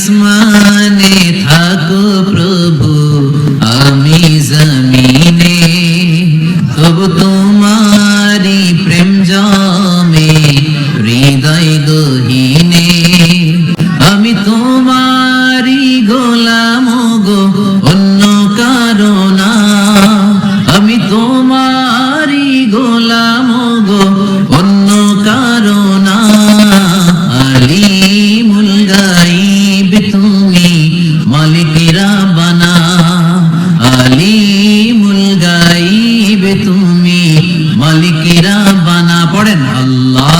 আসমানে থাকো প্রভু আমি জমিনে। তবু তো আল্লাহ